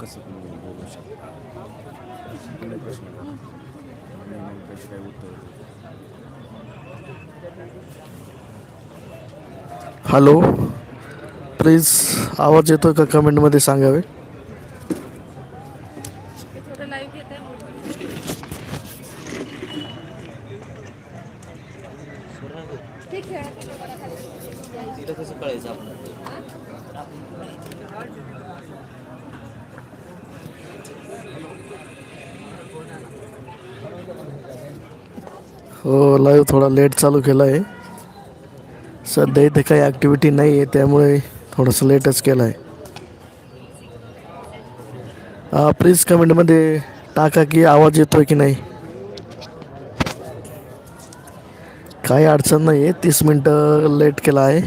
कसं तुम्ही बोलू शकता? तुम्ही प्रश्न करा. मी काय उत्तर हॅलो प्लीज आवाज येतो का कमेंटमध्ये सांगावे थोडं लाईव्ह घेत आहे ठीक आहे तिला कसं कळायचं आपण हो लाईव्ह थोडा लेट चालू केला आहे. सध्या इथे काही ॲक्टिव्हिटी नाही आहे त्यामुळे थोडंसं लेटच केलं आहे. प्लीज कमेंटमध्ये टाका की आवाज येतोय की नाही. काही अडचण नाही आहे तीस मिनटं लेट केला आहे.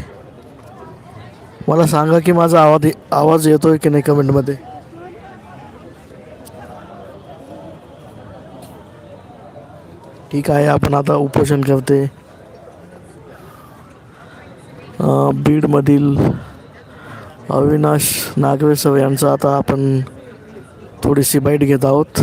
मला सांगा की माझा आवाज आवाज येतोय की नाही कमेंटमध्ये ठीक आहे आपण आता उपोषण करते बीडमधील अविनाश नागवेसव यांचा आता आपण थोडीशी बाईट घेत आहोत.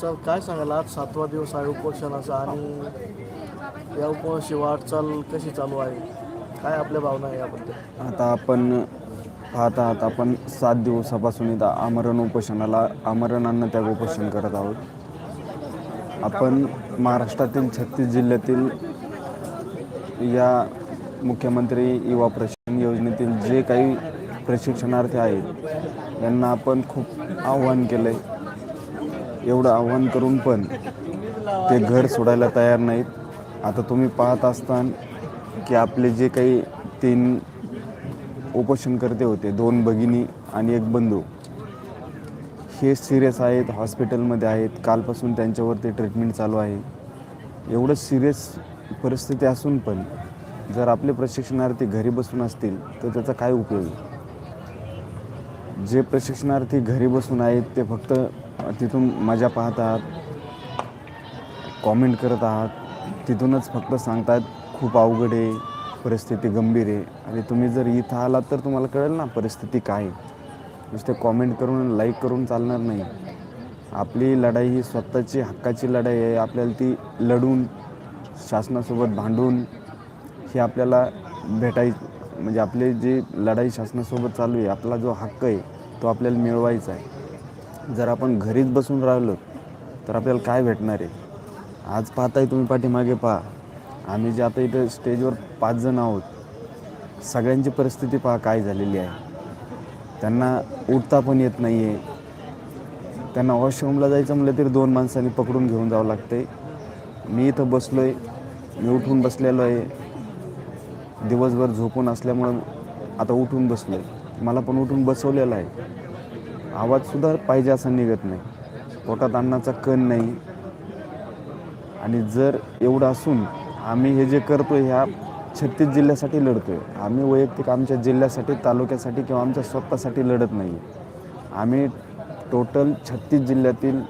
सर काय सांगाल? आज सातवा दिवस आहे उपोषणाचा आणि या उपोषणाची वाटचाल कशी चालू आहे? काय आपल्या भावना आहे याबद्दल? आता आपण पाहत आहात आपण सात दिवसापासून इथं आमरण उपोषणाला आमरणांना त्याग उपोषण करत आहोत. आपण महाराष्ट्रातील छत्तीस जिल्ह्यातील या मुख्यमंत्री युवा प्रशिक्षण योजनेतील जे काही प्रशिक्षणार्थी आहेत यांना आपण खूप आव्हान केलं आहे एवढं आव्हान करून पण ते घर सोडायला तयार नाहीत. आता तुम्ही पाहत असताना की आपले जे काही तीन उपोषणकर्ते होते दोन भगिनी आणि एक बंधू हे सिरियस आहेत हॉस्पिटलमध्ये आहेत कालपासून त्यांच्यावरती ट्रीटमेंट चालू आहे. एवढं सिरियस परिस्थिती असून पण जर आपले प्रशिक्षणार्थी घरी बसून असतील तर त्याचा काय उपयोग? जे प्रशिक्षणार्थी घरी बसून आहेत ते फक्त तिथून मजा पाहत आहात कॉमेंट करत आहात तिथूनच फक्त सांगतात खूप अवघड आहे परिस्थिती गंभीर आहे. आणि तुम्ही जर इथं आलात तर तुम्हाला कळेल ना परिस्थिती काय आहे. नुसते कॉमेंट करून लाईक करून चालणार नाही. आपली लढाई ही स्वतःची हक्काची लढाई आहे. आपल्याला ती लढून शासनासोबत भांडून ही आपल्याला भेटाय म्हणजे आपली जी लढाई शासनासोबत चालू आहे आपला जो हक्क आहे तो आपल्याला मिळवायचा आहे. जर आपण घरीच बसून राहिलो तर आपल्याला काय भेटणार आहे? आज पाहताय तुम्ही पाठीमागे पहा. आम्ही जे आता इथं स्टेजवर पाच जण आहोत सगळ्यांची परिस्थिती पहा काय झालेली आहे. त्यांना उठता पण येत नाही आहे त्यांना वॉशरूमला जायचं म्हटलं तरी दोन माणसांनी पकडून घेऊन जावं लागते मी इथं बसलो आहे मी उठून बसलेलो आहे. दिवसभर झोपून असल्यामुळं आता उठून बसलो आहे मला पण उठून बसवलेलं आहे. आवाजसुद्धा पाहिजे असा निघत नाही. पोटात अन्नाचा कण नाही. आणि जर एवढं असून आम्ही हे जे करतो ह्या छत्तीस जिल्ह्यासाठी लढतो आहे आम्ही वैयक्तिक आमच्या जिल्ह्यासाठी तालुक्यासाठी किंवा आमच्या स्वतःसाठी लढत नाही. आम्ही टोटल छत्तीस जिल्ह्यातील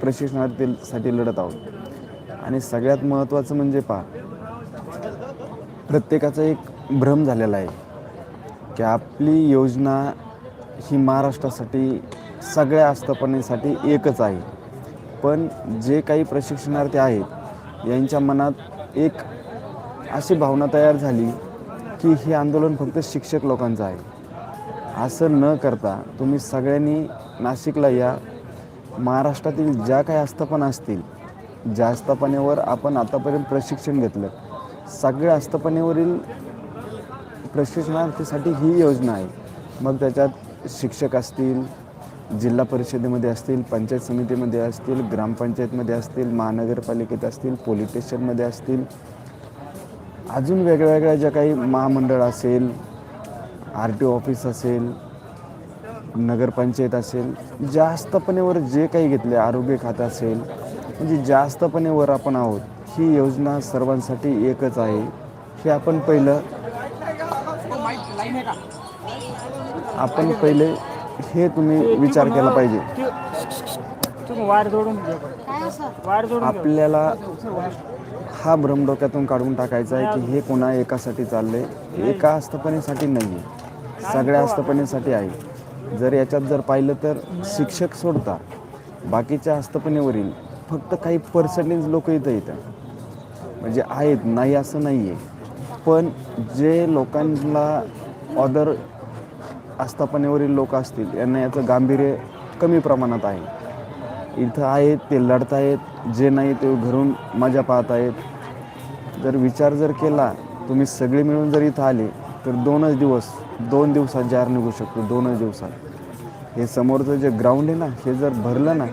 प्रशिक्षणार्थीसाठी लढत आहोत. आणि सगळ्यात महत्त्वाचं म्हणजे पहा प्रत्येकाचा एक भ्रम झालेला आहे की आपली योजना ही महाराष्ट्रासाठी सगळ्या आस्थापनेसाठी एकच आहे. पण जे काही प्रशिक्षणार्थी आहेत यांच्या मनात एक अशी भावना तयार झाली की हे आंदोलन फक्त शिक्षक लोकांचं आहे. असं न करता तुम्ही सगळ्यांनी नाशिकला या. महाराष्ट्रातील ज्या काही आस्थापना असतील ज्या आस्थापनेवर आपण आतापर्यंत प्रशिक्षण घेतलं सगळ्या आस्थापनेवरील प्रशिक्षणार्थीसाठी ही योजना आहे. मग त्याच्यात शिक्षक असतील जिल्हा परिषदेमध्ये असतील पंचायत समितीमध्ये असतील ग्रामपंचायतमध्ये असतील महानगरपालिकेत असतील पोलीस स्टेशनमध्ये असतील अजून वेगळ्या वेगळ्या ज्या काही महामंडळ असेल आर टी ओ ऑफिस असेल नगरपंचायत असेल जास्तपणेवर जे काही घेतले आरोग्य खातं असेल म्हणजे जास्तपणेवर आपण आहोत ही योजना सर्वांसाठी एकच आहे. हे आपण पहिलं आपण पहिले हे तुम्ही विचार केला पाहिजे. तुम्ही जोडून जोडून आपल्याला हा भ्रम डोक्यातून काढून टाकायचा आहे की हे कोणा एकासाठी चाललंय? एका आस्थापनेसाठी नाही आहे सगळ्या आस्थापनेसाठी आहे. जर याच्यात जर पाहिलं तर शिक्षक सोडता बाकीच्या आस्थापनेवरील फक्त काही पर्सेंटेज लोक इथं येतात. म्हणजे आहेत नाही असं नाही आहे पण जे लोकांना ऑदर आस्थापनेवरील लोक असतील यांना याचं गांभीर्य कमी प्रमाणात आहे. इथं आहेत ते लढत आहेत जे नाही ते घरून मजा पाहत आहेत. जर विचार जर केला तुम्ही सगळे मिळून जर इथं आले तर दोनच दिवस दोन दिवसात जार निघू शकतो दोनच दिवसात. हे समोरचं जे ग्राउंड आहे ना हे जर भरलं ना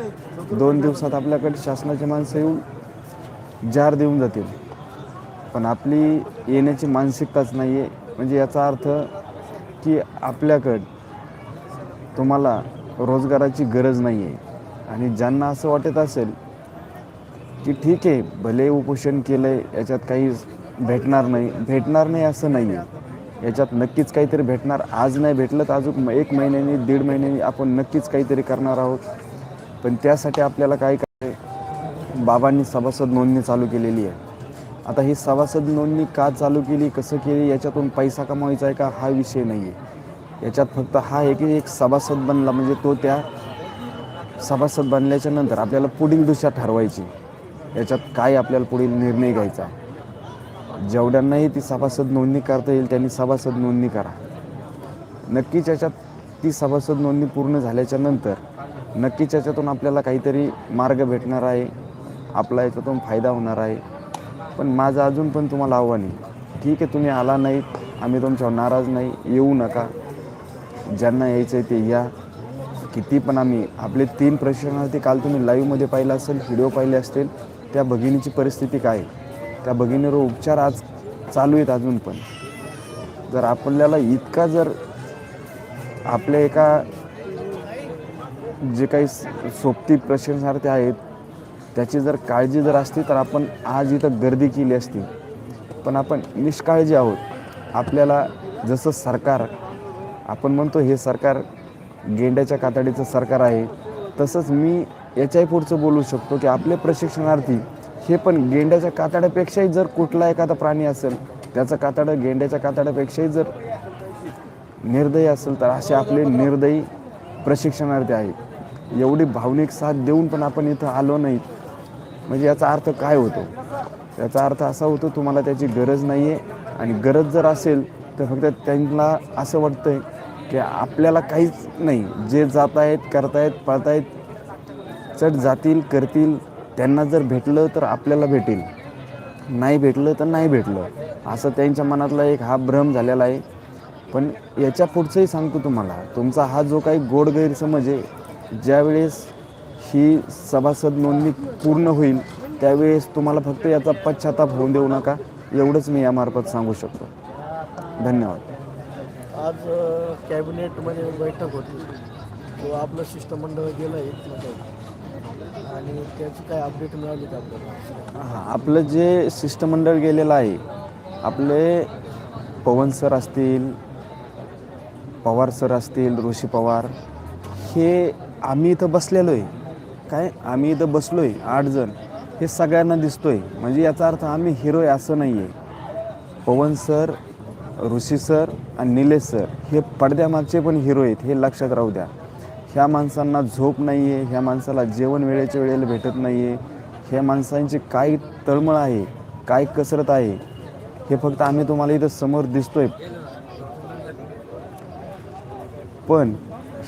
दोन दिवसात आपल्याकडे शासनाचे माणसं येऊन जार देऊन जातील. पण आपली येण्याची मानसिकताच नाही आहे म्हणजे याचा अर्थ की आपल्याकडं तुम्हाला रोजगाराची गरज नाही आहे आणि ज्यांना असं वाटत असेल की ठीक आहे भले उपोषण केलं आहे याच्यात काही भेटणार नाही. भेटणार नाही असं नाही आहे याच्यात नक्कीच काहीतरी भेटणार. आज नाही भेटलं तर अजून एक महिन्याने दीड महिन्यानी आपण नक्कीच काहीतरी करणार आहोत. पण त्यासाठी आपल्याला काय काय बाबांनी सभासद नोंदणी चालू केलेली आहे. आता ही सभासद नोंदणी का चालू केली कसं केली याच्यातून पैसा कमवायचा आहे का हा विषय नाही आहे याच्यात फक्त हा आहे की एक सभासद बनला म्हणजे तो त्या सभासद बनल्याच्या नंतर आपल्याला पुढील दिशा ठरवायची. याच्यात काय आपल्याला पुढील निर्णय घ्यायचा? जेवढ्यांनाही ती सभासद नोंदणी करता येईल त्यांनी सभासद नोंदणी करा. नक्कीच याच्यात ती सभासद नोंदणी पूर्ण झाल्याच्यानंतर नक्कीच याच्यातून आपल्याला काहीतरी मार्ग भेटणार आहे. आपला याच्यातून फायदा होणार आहे. पण माझं अजून पण तुम्हाला आव्हान आहे. ठीक आहे तुम्ही आला नाहीत आम्ही तुमच्यावर नाराज नाही येऊ नका. ज्यांना यायचं आहे ते या. किती पण आम्ही आपले तीन प्रशिक्षणार्थी काल तुम्ही लाईव्हमध्ये पाहिलं असेल व्हिडिओ पाहिले असतील त्या भगिनीची परिस्थिती काय? आहे? त्या भगिनीवर उपचार आज चालू आहेत अजून पण. जर आपल्याला इतका जर आपल्या एका जे काही सोबती प्रशिक्षणार्थी आहेत त्याची जर काळजी जर असती तर आपण आज इथं गर्दी केली असती. पण आपण निष्काळजी आहोत. आपल्याला जसं सरकार आपण म्हणतो हे सरकार गेंड्याच्या कातडीचं सरकार आहे. तसंच मी याच्याही पुढचं बोलू शकतो की आपले प्रशिक्षणार्थी हे पण गेंड्याच्या कातड्यापेक्षाही जर कुठला एखादा प्राणी असेल त्याचं कातडं गेंड्याच्या कातड्यापेक्षाही जर निर्दयी असेल तर असे आपले निर्दयी प्रशिक्षणार्थी आहेत. एवढी भावनिक साथ देऊन पण आपण इथं आलो नाही म्हणजे याचा अर्थ काय होतो? याचा अर्थ असा होतो तुम्हाला त्याची गरज नाही आहे आणि गरज जर असेल तर फक्त त्यांना असं वाटतं आहे की आपल्याला काहीच नाही. जे जात आहेत करतायत पळतायत चट जातील करतील त्यांना जर भेटलं तर आपल्याला भेटेल. नाही भेटलं तर नाही भेटलं. असं त्यांच्या मनातला एक हा भ्रम झालेला आहे. पण याच्या पुढचंही सांगतो तुम्हाला तुमचा हा जो काही गोड गैरसमज आहे ज्यावेळेस ही सभासद नोंदणी पूर्ण होईल त्यावेळेस तुम्हाला फक्त याचा पश्चाताप होऊन देऊ नका. एवढंच मी यामार्फत सांगू शकतो. धन्यवाद. आज कॅबिनेटमध्ये बैठक होती. किंवा आपलं शिष्टमंडळ गेलं इथनं आणि त्याची काय अपडेट मिळाली का आपल्याला? हां आपलं जे शिष्टमंडळ गेलेलं आहे आपले पवन सर असतील पवार सर असतील ऋषी पवार हे आम्ही इथं बसलेलो आहे. काय आम्ही इथं बसलो आहे आठ जण. हे सगळ्यांना दिसतो आहे म्हणजे याचा अर्थ आम्ही हिरो आहे असं नाही आहे पवन सर ऋषी सर आणि निलेश सर हे पडद्यामागचे पण हिरो आहेत हे लक्षात राहू द्या. ह्या माणसांना झोप नाही आहे ह्या माणसाला जेवण वेळेच्या वेळेला भेटत नाही आहे ह्या माणसांची काय तळमळ आहे काय कसरत आहे हे फक्त आम्ही तुम्हाला इथं समोर दिसतोय. पण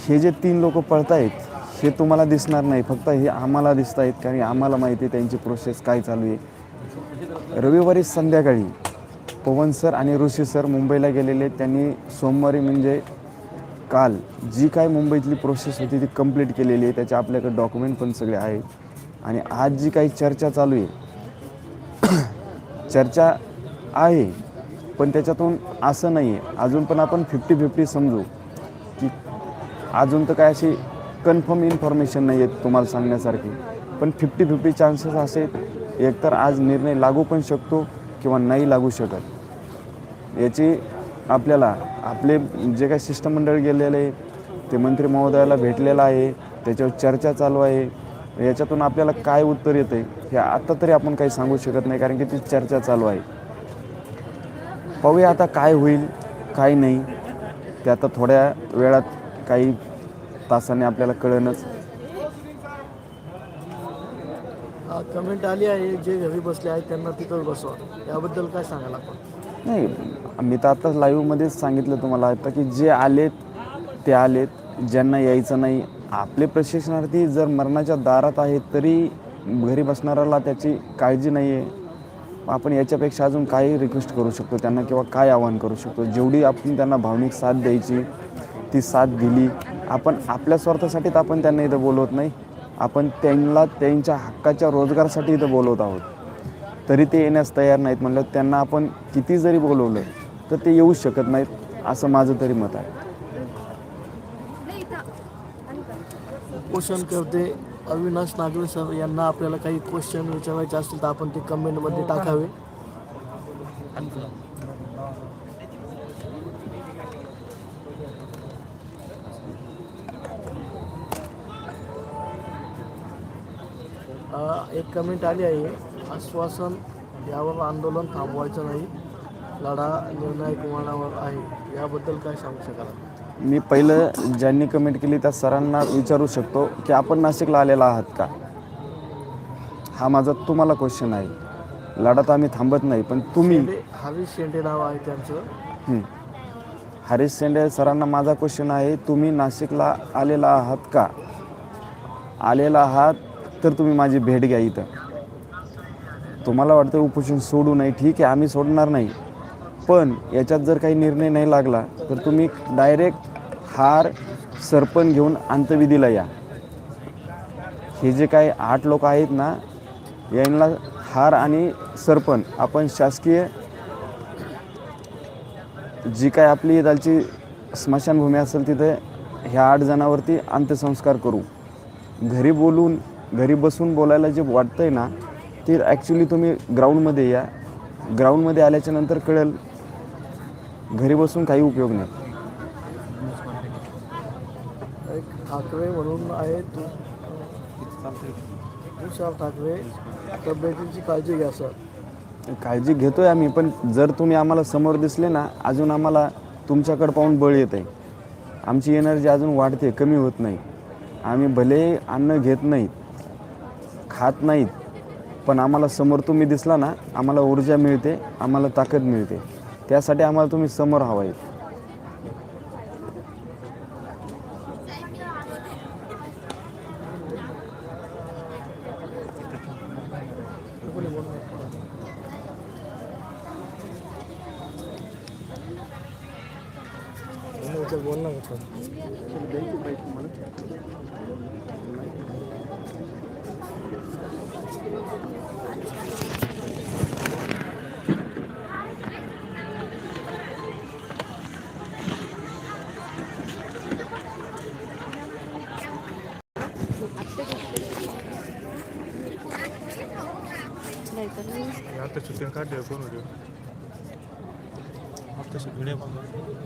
हे जे तीन लोक पळतायत हे तुम्हाला दिसणार नाही. फक्त हे आम्हाला दिसत आहेत कारण आम्हाला माहिती आहे त्यांची प्रोसेस काय चालू आहे. रविवारी संध्याकाळी पवन सर आणि ऋषी सर मुंबईला गेलेले त्यांनी सोमवारी म्हणजे काल जी काय मुंबईतली प्रोसेस होती ती कंप्लीट केलेली आहे. त्याचे आपल्याकडे डॉक्युमेंट पण सगळे आहेत. आणि आज जी काही चर्चा चालू आहे चर्चा आहे पण त्याच्यातून असं नाही आहे अजून पण आपण फिफ्टी फिफ्टी समजू की अजून तर काय अशी कन्फर्म इन्फॉर्मेशन नाही आहेत तुम्हाला सांगण्यासारखी. पण फिफ्टी फिफ्टी चान्सेस असे एकतर आज निर्णय लागू पण शकतो किंवा नाही लागू शकत. याची आपल्याला आपले जे काही शिष्टमंडळ गेलेले आहे ते मंत्री महोदयाला भेटलेलं आहे त्याच्यावर चर्चा चालू आहे. याच्यातून आपल्याला काय उत्तर येतं आहे हे आत्ता तरी आपण काही सांगू शकत नाही कारण की ती चर्चा चालू आहे. पाहूया आता काय होईल काय नाही. ते आता थोड्या वेळात काही तासाने आपल्याला कळणंच कमेंट आली आहे जे घरी बसले आहेत त्यांना तिथंच बसवा. याबद्दल काय सांगाल आपण? नाही मी तर आता लाईव्हमध्येच सांगितलं तुम्हाला आता की जे आलेत ते आलेत. ज्यांना यायचं नाही आपले प्रशिक्षणार्थी जर मरणाच्या दारात आहेत तरी घरी बसणाऱ्याला त्याची काळजी नाही आहे आपण याच्यापेक्षा अजून काय रिक्वेस्ट करू शकतो त्यांना किंवा काय आवाहन करू शकतो. जेवढी आपण त्यांना भावनिक साथ द्यायची ती साथ दिली आपण आपल्या स्वार्थासाठी तर आपण त्यांना इथं बोलवत नाही. आपण त्यांना त्यांच्या हक्काच्या रोजगारासाठी इथं बोलवत आहोत. तरी ते येण्यास तयार नाहीत म्हणलं त्यांना आपण किती जरी बोलवलं तर ते येऊच शकत नाहीत असं माझं तरी मत आहे? क्वेश्चन करते अविनाश नागवे सर यांना आपल्याला काही क्वेश्चन विचारायचे असतील तर आपण ते कमेंटमध्ये टाकावे अ, एक कमेंट आली आहे. आश्वासन यावर आंदोलन थांबवायचं नाही. लढा निर्णायक विमानावर आहे. याबद्दल काय सांगू शकाल? मी पहिलं ज्यांनी कमेंट केली त्या सरांना विचारू शकतो की आपण नाशिकला आलेला आहात का? हा माझा तुम्हाला क्वेश्चन आहे. लढत आम्ही थांबत नाही पण तुम्ही शेंडे हरीश शेंडे नाव आहे त्यांचं. हं. हरीश शेंडे सरांना माझा क्वेश्चन आहे तुम्ही नाशिकला आलेला आहात का? आलेला आहात तर तुम्ही माझी भेट घ्या इथं. तुम्हाला वाटतं उपोषण सोडू नाही ठीक आहे आम्ही सोडणार नाही. पण याच्यात जर काही निर्णय नाही लागला तर तुम्ही डायरेक्ट हार सरपण घेऊन अंतविधीला या. हे जे काही आठ लोक आहेत ना यांना हार आणि सरपण आपण शासकीय जी काय आपली इथलची स्मशानभूमी असेल तिथे ह्या आठ जणांवरती अंत्यसंस्कार करू. घरी बोलून घरी बसून बोलायला जे वाटतंय ना ते ॲक्च्युली तुम्ही ग्राउंडमध्ये या. ग्राउंडमध्ये आल्याच्यानंतर कळेल घरी बसून काही उपयोग नाही. एक ठाकरे म्हणून आहे तू. तुषार ठाकरे तब्येतीची काळजी घ्या सर. काळजी घेतोय आम्ही पण जर तुम्ही आम्हाला समोर दिसले ना अजून आम्हाला तुमच्याकडे पाहून बळ येत आहे आमची एनर्जी अजून वाढते कमी होत नाही. आम्ही भले अन्न घेत नाहीत खात नाहीत. पण आम्हाला समोर तुम्ही दिसला ना आम्हाला ऊर्जा मिळते आम्हाला ताकद मिळते. त्यासाठी आम्हाला तुम्ही समोर हवा आहे. बोल ना सर नाही तर मी आता शूटिंग काढले कोण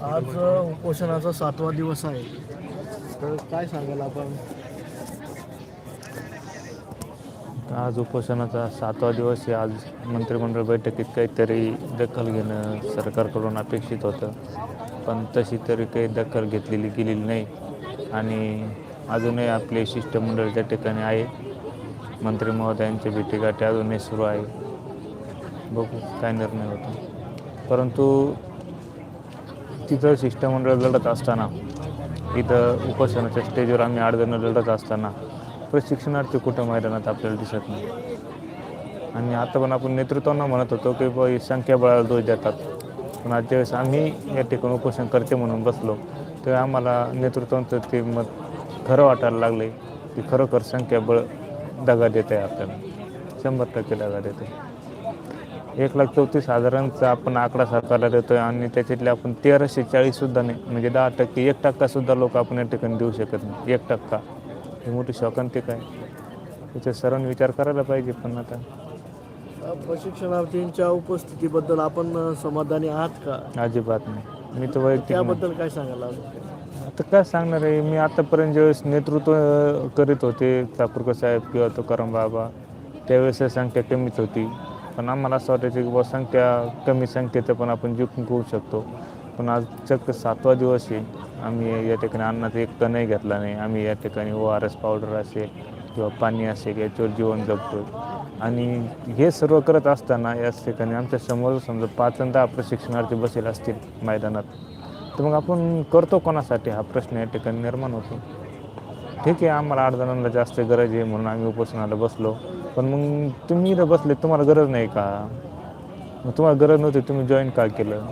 आज उपोषणाचा सातवा दिवस आहे. तर काय सांगाल आपण? आज उपोषणाचा सातवा दिवस आहे. आज मंत्रिमंडळ बैठकीत काहीतरी दखल घेणं सरकारकडून अपेक्षित होतं. पण तशी तरी काही दखल घेतलेली गेलेली नाही. आणि अजूनही आपले शिष्टमंडळ त्या ठिकाणी आहे मंत्री महोदयांच्या भेटीगाठी अजूनही सुरू आहे. बघू काय निर्णय होतो. परंतु तिथं शिष्टमंडळ लढत असताना इथं उपोषणाच्या स्टेजवर आम्ही आडजणं लढत असताना प्रशिक्षणार्थी कुठं मैदानात आपल्याला दिसत नाही. आणि आता पण आपण नेतृत्वांना म्हणत होतो की बुवा संख्याबळाला दोष देतात. पण आज ज्यावेळेस आम्ही या ठिकाणी उपोषण करते म्हणून बसलो तर आम्हाला नेतृत्वांचं ते मत खरं वाटायला लागले की खरोखर संख्याबळ दगा देत आहे आपल्याला. शंभर टक्के दगा देत आहे एक लाख चौतीस हजारांचा आपण आकडा सरकारला देतोय आणि त्याच्यातले आपण तेराशे चाळीससुद्धा नाही म्हणजे दहा टक्के एक टक्कासुद्धा लोक आपण या ठिकाणी देऊ शकत नाही. एक टक्का. ही मोठी शोकांतिक आहे त्याच्या सरांनी विचार करायला पाहिजे पण आता. प्रशिक्षणार्थींच्या उपस्थितीबद्दल आपण समाधानी आहात का? अजिबात नाही. मी तर वैयक्तिक त्याबद्दल काय सांगाल अजून आता काय सांगणार आहे? मी आतापर्यंत ज्यावेळेस नेतृत्व अ, करीत होते चाकूरकर साहेब किंवा तुकाराम बाबा त्यावेळेस संख्या कमीच होती. पण आम्हाला असं वाटायचं की बुवा संख्या कमी संख्येचं पण आपण जिंकून होऊ शकतो. पण आज चक्क सातवा दिवस आहे. आम्ही या ठिकाणी अन्नाचा एक तणही घेतला नाही. आम्ही या ठिकाणी ओ आर एस पावडर असेल किंवा पाणी असेल याच्यावर जीवन जगतो आणि हे सर्व करत असताना याच ठिकाणी आमच्यासमोर समजा पाच आणि दहा प्रशिक्षणार्थी बसेल असतील मैदानात. तर मग आपण करतो कोणासाठी? हा प्रश्न या ठिकाणी निर्माण होतो. ठीक आहे आम्हाला आठ जणांना जास्त गरज आहे म्हणून आम्ही उपोषणाला बसलो. पण मग तुम्ही इथं बसले तुम्हाला गरज नाही का? मग तुम्हाला गरज नव्हती तुम्ही जॉईन का केलं?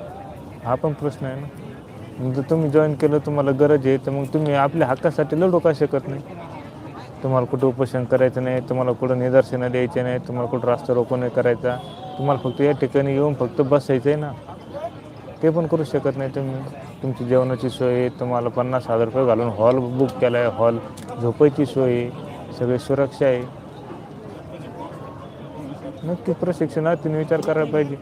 हा पण प्रश्न आहे ना. जर तुम्ही जॉईन केलं तुम्हाला गरज आहे तर मग तुम्ही आपल्या हक्कासाठी लढू का शकत नाही? तुम्हाला कुठं उपोषण करायचं नाही तुम्हाला कुठं निदर्शनं द्यायचे नाही तुम्हाला कुठं रास्ता रोको नाही करायचा. तुम्हाला फक्त या ठिकाणी येऊन फक्त बसायचं आहे ना. ते पण करू शकत नाही तुम्ही. तुमची जेवणाची सोय आहे तुम्हाला पन्नास हजार रुपये घालून हॉल बुक केला आहे हॉल झोपायची सोय आहे. सगळी सुरक्षा आहे. नक्की प्रशिक्षणार्थीने विचार करायला पाहिजे.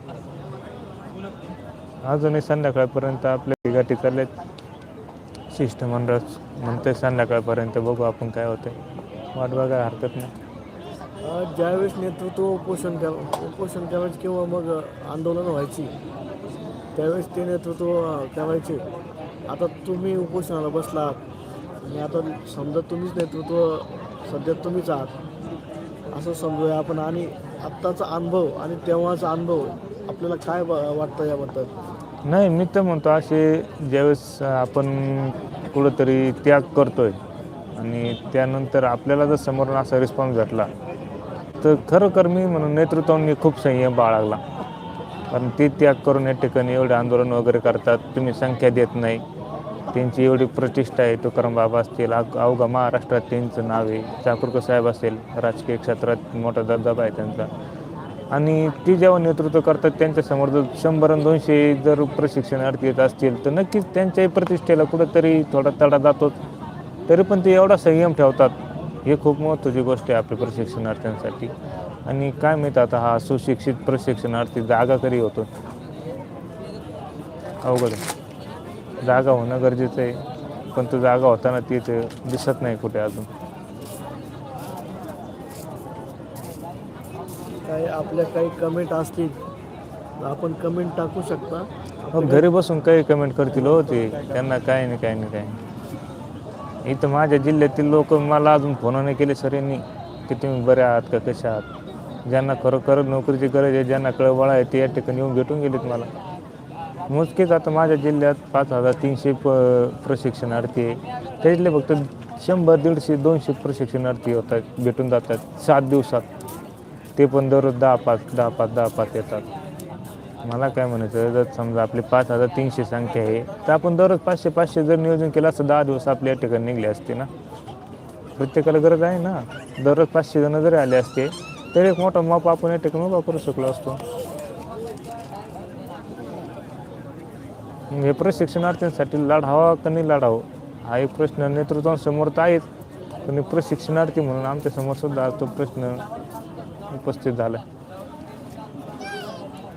अजूनही संध्याकाळपर्यंत आपल्या गाठी चालल्यात शिष्टमंडळ म्हणते संध्याकाळपर्यंत बघू आपण काय होतंय. वाट बघायला हरकत नाही. ज्यावेळेस नेतृत्व उपोषण कर उपोषण करायचे किंवा मग आंदोलन व्हायची त्यावेळेस ते नेतृत्व करायचे. आता तुम्ही उपोषणाला बसलात आणि आता समजा तुम्हीच नेतृत्व सध्या तुम्हीच आहात. असं समजूया आपण. आणि आत्ताचा अनुभव आणि तेव्हाचा अनुभव आपल्याला काय वाटतं याबद्दल? नाही मी तर म्हणतो असे ज्यावेळेस आपण कुठंतरी त्याग करतोय आणि त्यानंतर आपल्याला जर समोरून असा रिस्पॉन्स भेटला तर खरोखर मी म्हणून नेतृत्वाने खूप संयम बाळगला. कारण ते त्याग करून या ठिकाणी एवढे आंदोलन वगैरे करतात तुम्ही संख्या देत नाही. त्यांची एवढी प्रतिष्ठा आहे तुकाराम बाबा असतील अवघा महाराष्ट्रात त्यांचं नाव आहे चाकूरकर साहेब असेल राजकीय क्षेत्रात मोठा दबदबा आहे त्यांचा. आणि ते जेव्हा नेतृत्व करतात त्यांच्यासमोर जर शंभर आणि दोनशे जर प्रशिक्षणार्थी येत असतील तर नक्कीच त्यांच्याही प्रतिष्ठेला कुठंतरी थोडा तडा जातोच तरी पण ते एवढा संयम ठेवतात. हे खूप महत्त्वाची गोष्ट आहे आपल्या प्रशिक्षणार्थ्यांसाठी. आणि काय माहीत आता हा सुशिक्षित प्रशिक्षणार्थी जागा कधी होतो? अवघड जागा होणं गरजेचं आहे. पण तो जागा होताना ती दिसत नाही कुठे अजून. काही आपल्या काही कमेंट असतील आपण कमेंट टाकू शकता. मग घरी बसून काही कमेंट करतील हो ते. त्यांना काय नाही काय नाही काय नाही इथं माझ्या जिल्ह्यातील लोक मला अजून फोन नाही केले सर यांनी. की तुम्ही बरे आहात का कशा आहात? ज्यांना खरोखर नोकरीची गरज आहे ज्यांना कळवळा आहे ते या ठिकाणी येऊन भेटून गेलेत मला. मोजकेच आता माझ्या जिल्ह्यात पाच हजार तीनशे प प्रशिक्षणार्थी आहे. त्यातले फक्त शंभर दीडशे दोनशे प्रशिक्षणार्थी होतात भेटून जातात. सात दिवसात. ते पण दररोज दहा पाच दहा पाच दहा पाच येतात. मला काय म्हणायचं जर समजा आपले पाच हजार तीनशे संख्या आहे तर आपण दररोज पाचशे पाचशे जर नियोजन केलं असतं दहा दिवस आपल्या या ठिकाणी निघले असते ना. प्रत्येकाला गरज आहे ना. दररोज पाचशे जण जरी आले असते तर एक मोठा माप आपण या ठिकाणी उभा करू शकलो असतो. हे प्रशिक्षणार्थींसाठी लढावा का नाही लढावं हा एक प्रश्न नेतृत्वासमोर तर आहेच. पण प्रशिक्षणार्थी म्हणून आमच्यासमोर सुद्धा तो प्रश्न उपस्थित झाला.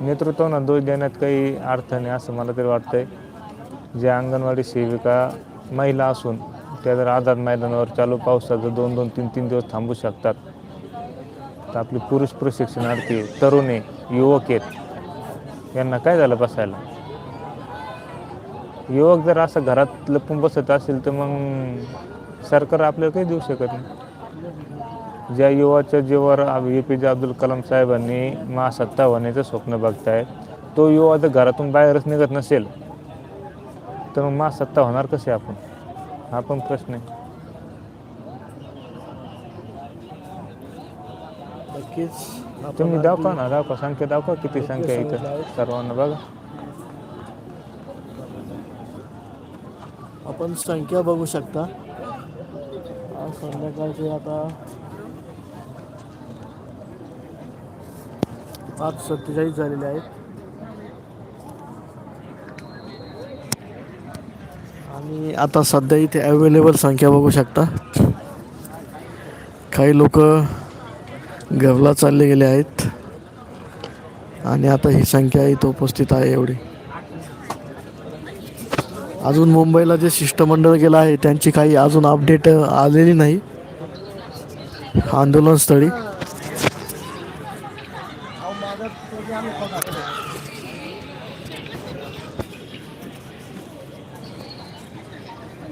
नेतृत्वांना दोष देण्यात काही अर्थ नाही असं मला तरी वाटतंय. जे अंगणवाडी सेविका महिला असून त्या जर आझाद मैदानावर चालू पावसात जर दोन दोन तीन तीन दिवस थांबू शकतात. तर आपली पुरुष प्रशिक्षणार्थी तरुण आहे युवक आहेत. यांना काय झालं बसायला? युवक जर असं घरात लपून बसत असेल तर मग सरकार आपल्याला काही देऊ शकत नाही. ज्या युवाच्या जीवावर ए पी जे अब्दुल कलाम साहेबांनी महासत्ता होण्याचं स्वप्न बघतायत तो युवा जर घरातून बाहेरच निघत नसेल तर मग महासत्ता होणार कसे आपण? हा पण प्रश्न आहे. नक्कीच. तुम्ही दाखवा ना दाखवा संख्या दाखवा किती संख्या इथं सर्वांना बघा. आपण संख्या बघू शकता. संध्याकाळचे आता पाच सत्तेचाळीस झालेले आहेत. आणि आता सध्या इथे अवेलेबल संख्या बघू शकता. काही लोक घरला चालले गेले आहेत. आणि आता ही संख्या इथं उपस्थित आहे एवढी. अजून मुंबईला जे शिष्टमंडळ गेलं आहे त्यांची काही अजून अपडेट आलेली नाही. आंदोलनस्थळी.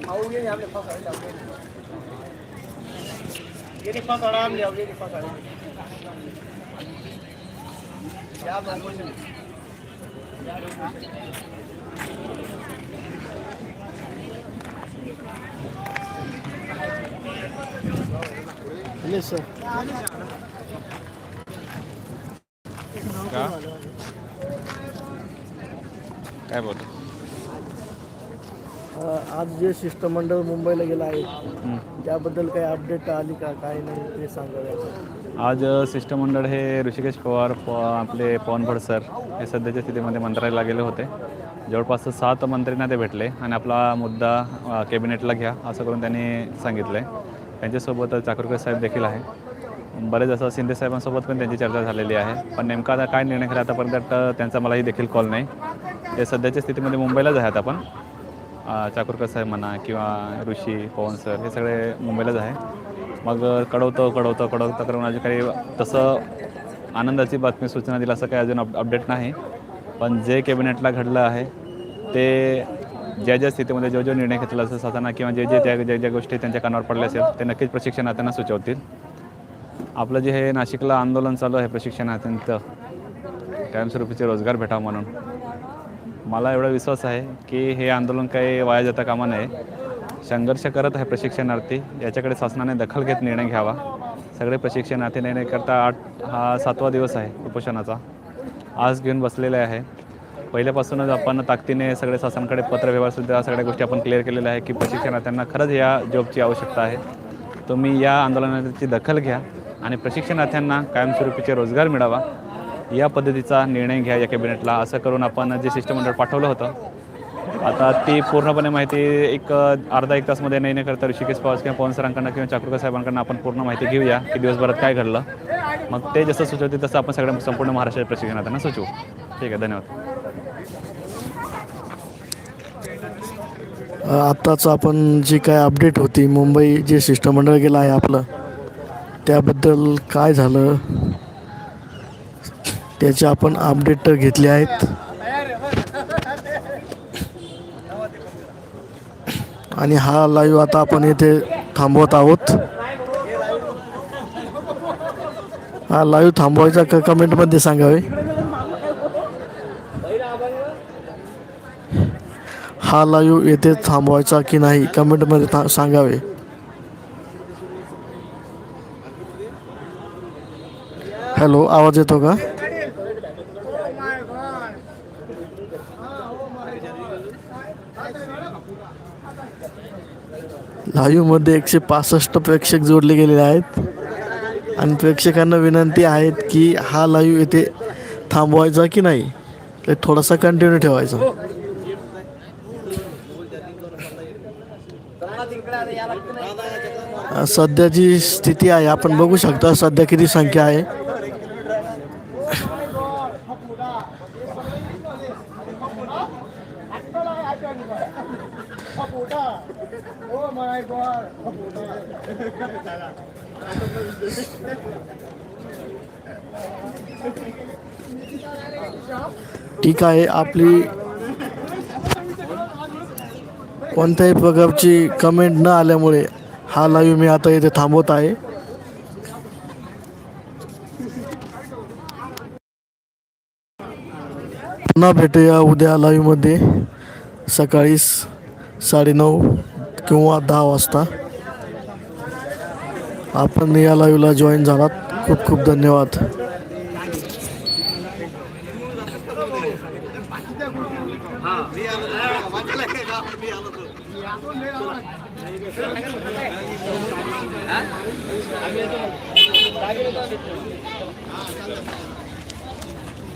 mẫu với nhau được phong thủy đầu tiên với đi phong thủy làm nhiều với đi phong thủy giá bao nhiêu Listen. Sir काय बोलतो? आज जे शिष्टमंडळ मुंबईला गेलं आहे त्याबद्दल काही अपडेट आली का काय नाही ते सांगा आज शिष्टमंडळ हे ऋषिकेश पवार प आपले पवनभट सर हे सध्याच्या स्थितीमध्ये मंत्रालयाला गेले होते. जवळपास सात मंत्र्यांना ते भेटले आणि आपला मुद्दा कॅबिनेटला घ्या असं करून त्यांनी सांगितलं आहे त्यांच्यासोबत चाकूरकर साहेब देखील आहे. बरेच असं शिंदे साहेबांसोबत पण त्यांची चर्चा झालेली आहे. पण नेमका आता काय निर्णय घ्या आतापर्यंत त्यांचा मलाही देखील कॉल नाही. ते सध्याच्या स्थितीमध्ये मुंबईलाच आहेत आपण चाकूरकर साहेब म्हणा किंवा ऋषी पवन सर हे सगळे मुंबईलाच आहे. मग कळवतो कळवतो कळवतो करून अजून काही तसं आनंदाची बातमी सूचना दिला असं काही अजून अप अपडेट नाही. पण जे कॅबिनेटला घडलं आहे ते ज्या ज्या स्थितीमध्ये जो जो निर्णय घेतला असेल असताना किंवा जे जे त्या ज्या ज्या गोष्टी त्यांच्या कानावर पडल्या असेल ते नक्कीच प्रशिक्षणार्थ्यांना सुचवतील. आपलं जे हे नाशिकला आंदोलन चालू आहे प्रशिक्षणार्थ्यांचं कायमस्वरूपीचे रोजगार भेटावा म्हणून. मला एवढा विश्वास आहे की हे आंदोलन काही वाया जाता कामा नये. संघर्ष करत आहे प्रशिक्षणार्थी याच्याकडे शासनाने दखल घेत निर्णय घ्यावा. सगळे प्रशिक्षणार्थी निर्णय करता आठ हा सातवा दिवस आहे उपोषणाचा. आज घेऊन बसलेले आहे. पहिल्यापासूनच आपण ताकदीने सगळे शासनाकडे पत्रव्यवहारसुद्धा सगळ्या गोष्टी आपण क्लिअर केलेल्या आहे की प्रशिक्षणार्थ्यांना खरंच या जॉबची आवश्यकता आहे. तुम्ही या आंदोलनाची दखल घ्या. आणि प्रशिक्षणार्थ्यांना कायमस्वरूपीचे रोजगार मिळावा. या पद्धतीचा निर्णय घ्या या कॅबिनेटला. असं करून आपण जे शिष्टमंडळ पाठवलं होतं आता ती पूर्णपणे माहिती एक अर्धा एक तासमध्ये नाही न करता ऋषिकेश पवार किंवा पवन सरांकडनं किंवा चाकूरकर साहेबांकडनं आपण पूर्ण माहिती घेऊया की दिवसभरात काय घडलं. मग ते जसं सुचवते तसं आपण सगळ्या संपूर्ण महाराष्ट्राच्या प्रशिक्षणार्थ्यांना सुचवू. ठीक आहे धन्यवाद. आत्ताच आपण जी काय अपडेट होती मुंबई जे शिष्टमंडळ गेलं आहे आपलं त्याबद्दल काय झालं? त्याचे आपण अपडेट घेतले आहेत. आणि हा लाईव्ह आता आपण येथे थांबवत आहोत. हा लाईव्ह थांबवायचा क कमेंटमध्ये सांगावे हा लाईव्ह येथे थांबवायचा की नाही कमेंटमध्ये था सांगावे हॅलो आवाज येतो का? लाईव्हमध्ये एकशे पासष्ट प्रेक्षक जोडले गेलेले आहेत. आणि प्रेक्षकांना विनंती आहेत की हा लाईव्ह येथे थांबवायचा की नाही? ते थोडासा कंटिन्यू ठेवायचा. सध्याची स्थिती आहे आपण बघू शकता सध्या किती संख्या आहे. ठीक आहे आपली कोणत्याही प्रकारची कमेंट न आल्यामुळे हा लाईव्ह मी आता इथे थांबवत आहे. पुन्हा भेटूया उद्या लाईव्हमध्ये सकाळी साडेनऊ किंवा दहा वाजता. आपण या लाईव्हला जॉईन झालात. खूप खूप धन्यवाद.